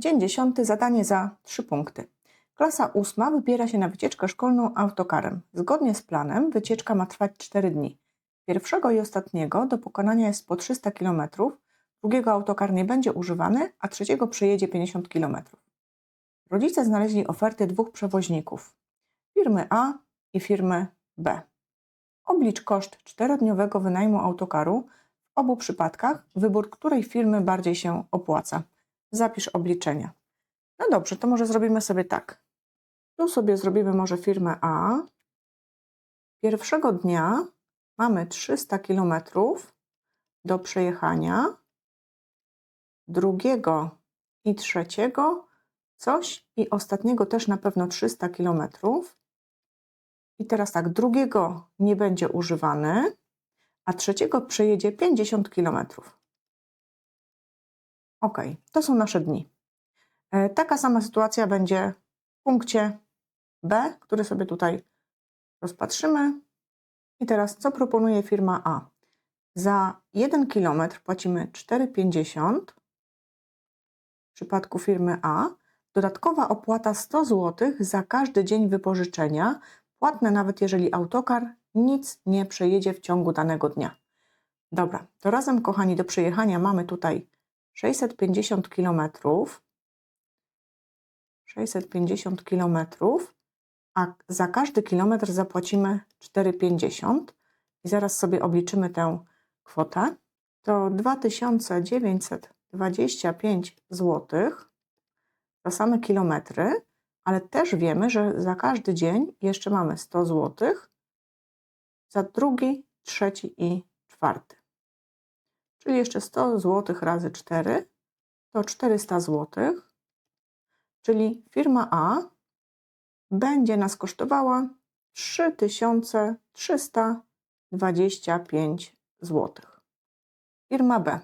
Dzień dziesiąty, zadanie za 3 punkty. Klasa ósma wybiera się na wycieczkę szkolną autokarem. Zgodnie z planem wycieczka ma trwać 4 dni. Pierwszego i ostatniego do pokonania jest po 300 km, drugiego autokar nie będzie używany, a trzeciego przejedzie 50 km. Rodzice znaleźli oferty dwóch przewoźników firmy A i firmy B. Oblicz koszt czterodniowego wynajmu autokaru. W obu przypadkach wybór której firmy bardziej się opłaca. Zapisz obliczenia. No dobrze, to może zrobimy sobie tak. Tu sobie zrobimy może firmę A. Pierwszego dnia mamy 300 km do przejechania. Drugiego i trzeciego coś i ostatniego też na pewno 300 km. I teraz tak, drugiego nie będzie używany, a trzeciego przejedzie 50 km. Ok, to są nasze dni. E, Taka sama sytuacja będzie w punkcie B, który sobie tutaj rozpatrzymy. I teraz co proponuje firma A? Za 1 km płacimy 4,50 w przypadku firmy A. Dodatkowa opłata 100 zł za każdy dzień wypożyczenia, płatne nawet jeżeli autokar nic nie przejedzie w ciągu danego dnia. Dobra, to razem, kochani, do przejechania mamy tutaj 650 km. 650 km, a za każdy kilometr zapłacimy 4,50 i zaraz sobie obliczymy tę kwotę. To 2925 zł za same kilometry, ale też wiemy, że za każdy dzień jeszcze mamy 100 zł za drugi, trzeci i czwarty. Czyli jeszcze 100 zł razy 4 to 400 zł, czyli firma A będzie nas kosztowała 3325 zł. Firma B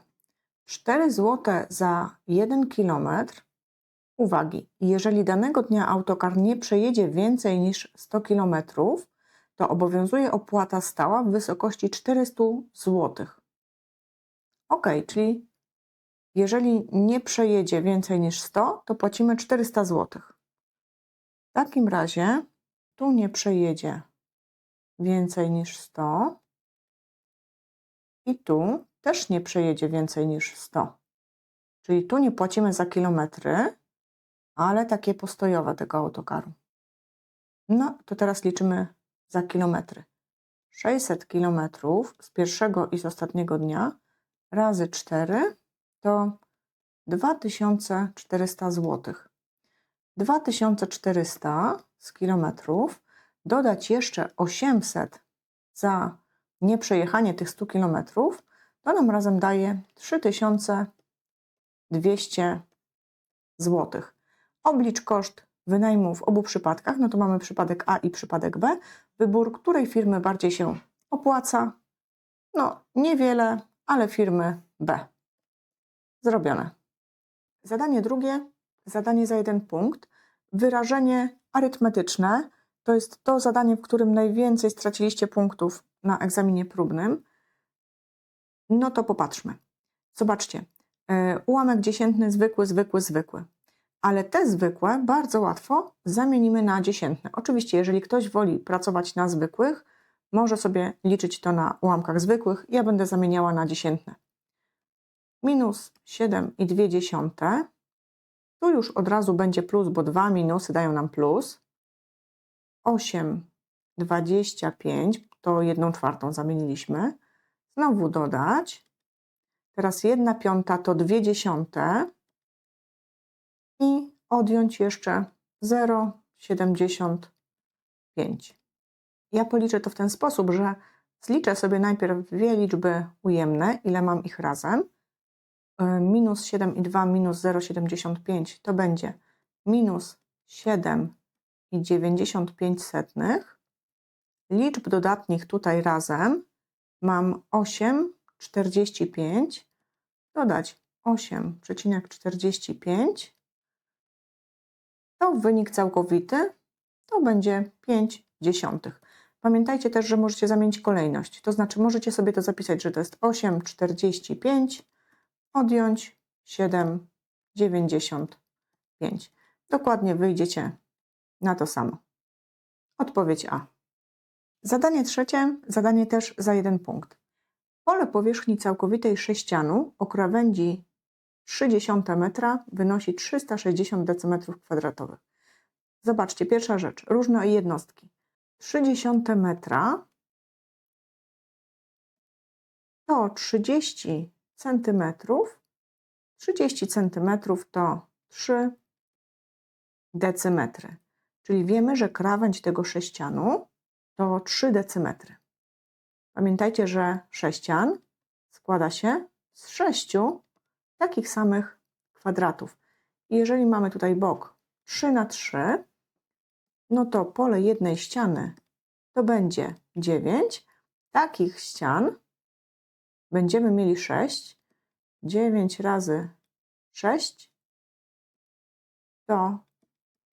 4 zł za 1 km. Uwagi, jeżeli danego dnia autokar nie przejedzie więcej niż 100 km, to obowiązuje opłata stała w wysokości 400 zł. Ok, czyli jeżeli nie przejedzie więcej niż 100, to płacimy 400 zł. W takim razie tu nie przejedzie więcej niż 100 i tu też nie przejedzie więcej niż 100. Czyli tu nie płacimy za kilometry, ale takie postojowe tego autokaru. No to teraz liczymy za kilometry. 600 kilometrów z pierwszego i z ostatniego dnia razy 4 to 2400 zł. 2400 z kilometrów, dodać jeszcze 800 za nieprzejechanie tych 100 kilometrów, to nam razem daje 3200 zł. Oblicz koszt wynajmu w obu przypadkach, no to mamy przypadek A i przypadek B. Wybór której firmy bardziej się opłaca? No, niewiele, ale firmy B. Zrobione. Zadanie drugie, zadanie za jeden punkt. Wyrażenie arytmetyczne to jest to zadanie, w którym najwięcej straciliście punktów na egzaminie próbnym. No to popatrzmy. Zobaczcie. Yy, ułamek dziesiętny zwykły, zwykły, zwykły. Ale te zwykłe bardzo łatwo zamienimy na dziesiętne. Oczywiście, jeżeli ktoś woli pracować na zwykłych, może sobie liczyć to na ułamkach zwykłych. Ja będę zamieniała na dziesiętne. Minus 7,2. Tu już od razu będzie plus, bo dwa minusy dają nam plus. 8,25 to jedną czwartą zamieniliśmy. Znowu dodać. Teraz 1 piąta to 2 dziesiąte. I odjąć jeszcze 0,75. Ja policzę to w ten sposób, że zliczę sobie najpierw dwie liczby ujemne, ile mam ich razem. Minus 7,2 minus 0,75 to będzie minus 7,95. Liczb dodatnich tutaj razem mam 8,45. Dodać 8,45. To wynik całkowity to będzie 5 dziesiątych. Pamiętajcie też, że możecie zamienić kolejność. To znaczy możecie sobie to zapisać, że to jest 8,45 odjąć 7,95. 5. Dokładnie wyjdziecie na to samo. Odpowiedź A. Zadanie trzecie, zadanie też za jeden punkt. Pole powierzchni całkowitej sześcianu o krawędzi 0,3 metra wynosi 360 dm2. Zobaczcie, pierwsza rzecz, różne jednostki. 0,3 metra to 30 cm. 30 cm to 3 decymetry. Czyli wiemy, że krawędź tego sześcianu to 3 decymetry. Pamiętajcie, że sześcian składa się z sześciu takich samych kwadratów. I jeżeli mamy tutaj bok 3 na 3, no to pole jednej ściany to będzie 9. Takich ścian będziemy mieli 6. 9 razy 6 to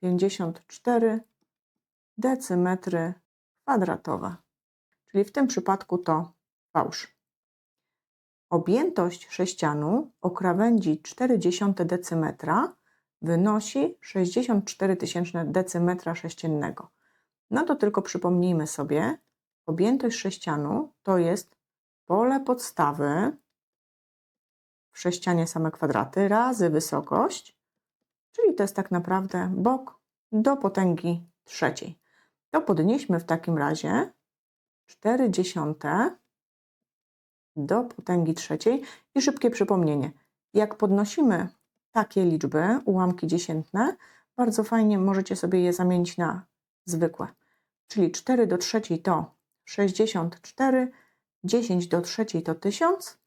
54 decymetry kwadratowe. Czyli w tym przypadku to fałsz. Objętość sześcianu o krawędzi 0,4 decymetra wynosi 64 tysięczne decymetra sześciennego. No to tylko przypomnijmy sobie, objętość sześcianu to jest pole podstawy w sześcianie same kwadraty razy wysokość, czyli to jest tak naprawdę bok do potęgi trzeciej. To podnieśmy w takim razie 4 dziesiąte do potęgi trzeciej i szybkie przypomnienie. Jak podnosimy takie liczby, ułamki dziesiętne, bardzo fajnie możecie sobie je zamienić na zwykłe. Czyli 4 do trzeciej to 64, 10 do trzeciej to 1000,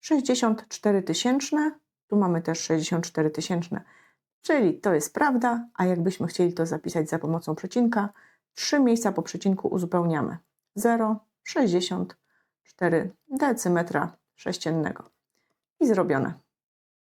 64 tysięczne, tu mamy też 64 tysięczne, czyli to jest prawda, a jakbyśmy chcieli to zapisać za pomocą przecinka, trzy miejsca po przecinku uzupełniamy 0,64 decymetra sześciennego. I zrobione.